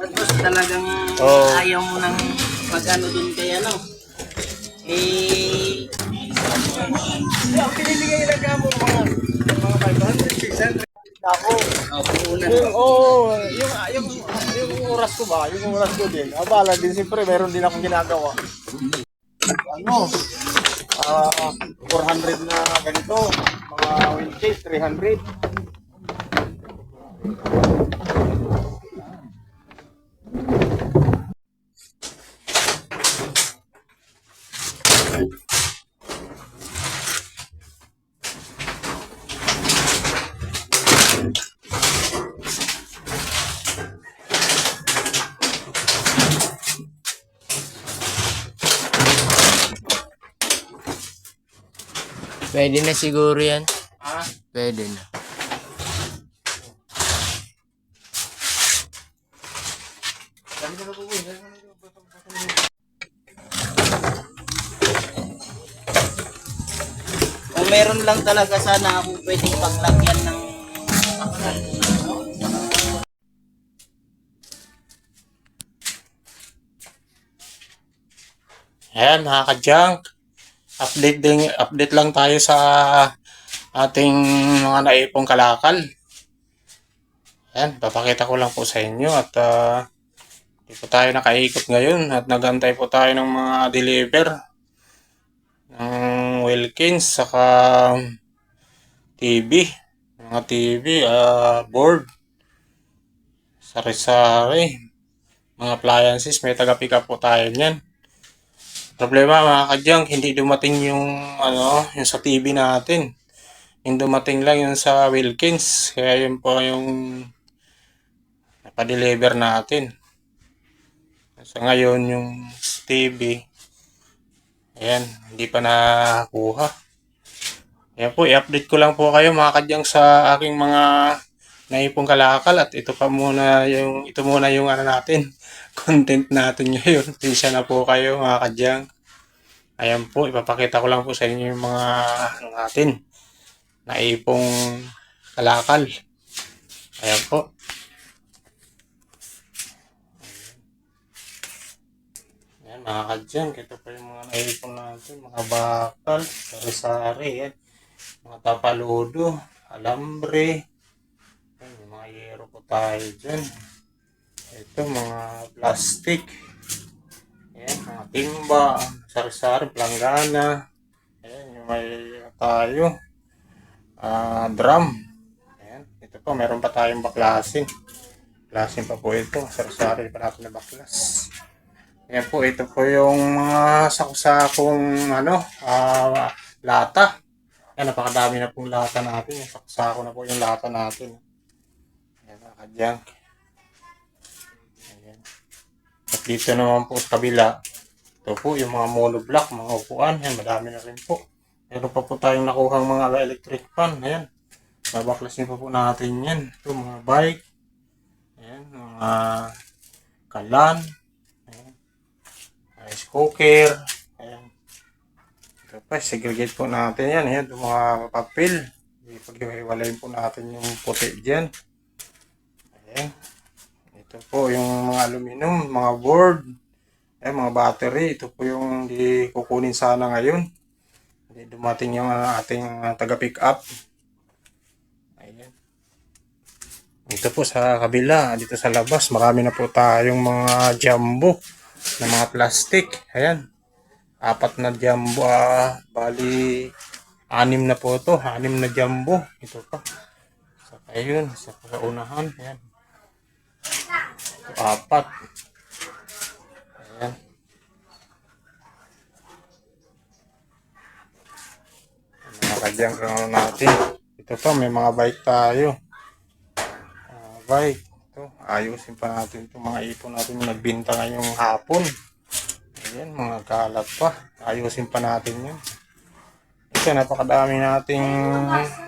Tapos talagang Oo. ayaw mo nang mag-ano dun kay ano. Eh, Ang pinibigay lang ka mo mga mga 500, 600. Ako. oh, puhunan. Yung, oh, yung, yung, yung oras ko ba, yung oras ko din. Abala din, siyempre, meron din akong ginagawa. Ano, ah 400 na ganito, mga winches, 300. Pwede na siguro yan. Ah, Pwede na. Kung meron lang talaga sana ako pwedeng paglagyan ng Ayan mga ka-junk. Update, din, update lang tayo sa ating mga naipong kalakal. Ayan, papakita ko lang po sa inyo at ah, hindi tayo nakaikot ngayon at nagantay po tayo ng mga deliver ng Wilkins saka TV. Mga TV, ah, board, sari-sari, mga appliances, may taga-pick up po tayo niyan. Problema mga kadyang, hindi dumating yung ano, yung sa TV natin. Yung dumating lang yung sa Wilkins. Kaya yun po yung napadeliver natin. So ngayon yung sa TV, ayan, hindi pa nakakuha. Ayan po, i-update ko lang po kayo mga kadyang sa aking mga naipong kalakal at ito pa muna yung ito muna yung ano natin content natin ngayon. Pisya na po kayo mga kadyang. Ayan po, ipapakita ko lang po sa inyo yung mga ano natin naipong kalakal. Ayan po. Ayan mga kadyang, ito po yung mga naipong natin, mga bakal, sari-sari, yan. Mga tapaludo, alambre, Ayan, mga yero po tayo dyan. Ito, mga plastic. Ayan, mga timba, sari-sari, planggana. Ayan, yung may tayo. Ah, drum. Ayan, ito po, meron pa tayong baklasin. Baklasin pa po ito. Sari-sari pa natin na baklas. Ayan po, ito po yung mga sakusakong ano, ah, lata. Ayan, napakadami na pong lata natin. Sakusako na po yung lata natin. Ayan, mga Dito naman po sa kabila, ito po yung mga monoblock, mga upuan. Ayan, madami na rin po. Meron pa po tayong nakuhang mga electric fan. Ayan. Babaklasin pa po natin yan. Ito, mga bike. Ayan, mga kalan. Ayan. Rice cooker. Ayan. Ito pa, segregate po natin yan. Ayan, yung mga papel. Ipag-iwalayin po natin yung puti dyan. Ayan. Ito po yung mga aluminum, mga board, eh, mga battery. Ito po yung di kukunin sana ngayon. Hindi dumating yung ah, ating ah, taga-pick up. Ayan. Ito po sa kabila, dito sa labas, marami na po tayong mga jumbo na mga plastic. Ayan. Apat na jumbo, ah, bali anim na po to, anim na jumbo. Ito pa. Saka yun, sa unahan. Ayan. Apat. Ayan. Nakadyan ka ano natin. Ito pa, may mga bike tayo. Ah, bike. Ito, ayusin pa natin itong mga ipon natin yung nagbinta ngayong hapon. Ayan, mga kalat pa. Ayusin pa natin yan. Ito, napakadami nating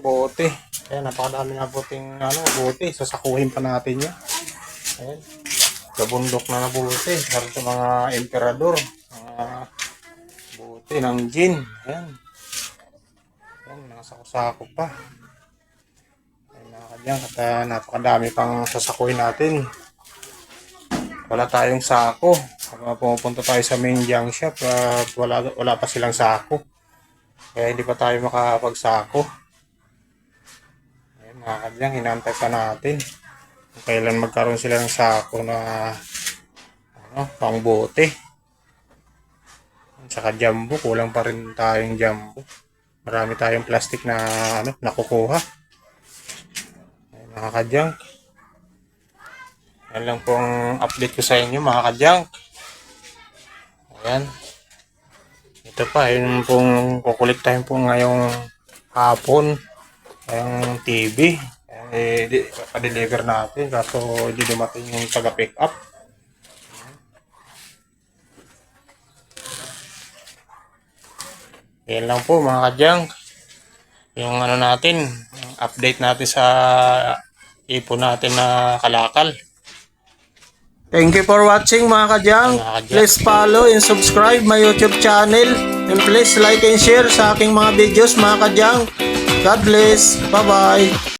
bote. Ayan, napakadami na boting ano, bote. Sasakuhin pa natin yan. Ayan. Sa bundok na na bote. Para sa mga emperador. Mga bote ng gin. Ayan. Ayan, nasa sako pa. Ayan, nakakadyan. At ah, napakadami pang sasakuhin natin. Wala tayong sako. Kapag pumupunta tayo sa main junk shop, ah, wala, wala pa silang sako. Kaya hindi pa tayo makapagsako. Ayan, mga kadyang, hinantay pa natin. Kailan magkaroon sila ng sako na ano, pangbote. Saka jumbo, kulang pa rin tayong jumbo. Marami tayong plastic na ano, nakukuha. Mga kadyang. Yan lang pong update ko sa inyo mga kadyang. Ayan. Ito pa, yun pong kukuliktahin po ngayong hapon. Yung TV. Eh, di, pa-deliver natin. Kaso hindi dumating yung taga-pick up. Yan lang po mga kadyang. Yung ano natin, update natin sa ipon natin na kalakal. Thank you for watching mga kadyang. Mga kadyang. Please follow and subscribe my YouTube channel. And please like and share sa aking mga videos mga kadyang. God bless. Bye-bye.